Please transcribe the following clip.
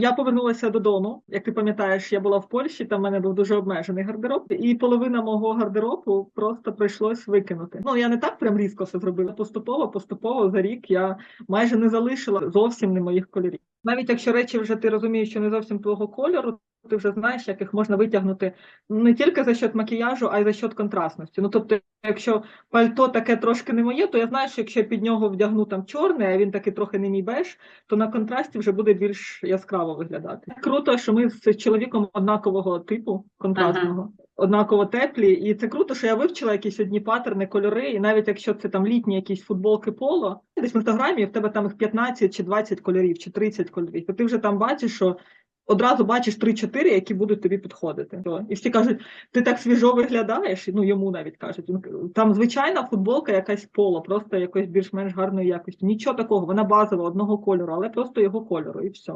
Я повернулася додому. Як ти пам'ятаєш, я була в Польщі, там в мене був дуже обмежений гардероб, і половина мого гардеробу просто прийшлось викинути. Ну я не так прям різко все зробила. Поступово, поступово за рік я майже не залишила зовсім не моїх кольорів. Навіть якщо речі вже ти розумієш, що не зовсім твого кольору, ти вже знаєш, як їх можна витягнути не тільки за счет макіяжу, а й за счет контрастності. Ну тобто, якщо пальто таке трошки не моє, то я знаю, що якщо я під нього вдягну там чорне, а він такий трохи не мій беж, то на контрасті вже буде більш яскраво виглядати. Круто, що ми з чоловіком однакового типу, контрастного. Однаково теплі, і це круто, що я вивчила якісь одні паттерни, кольори, і навіть якщо це там літні якісь футболки поло, десь в інстаграмі в тебе там їх 15 чи 20 кольорів, чи 30 кольорів, то ти вже там бачиш, що одразу бачиш 3-4, які будуть тобі підходити. І всі кажуть, ти так свіжо виглядаєш, ну йому навіть кажуть. Там звичайна футболка, якась поло, просто якоїсь більш-менш гарної якості. Нічого такого, вона базова, одного кольору, але просто його кольору, і все.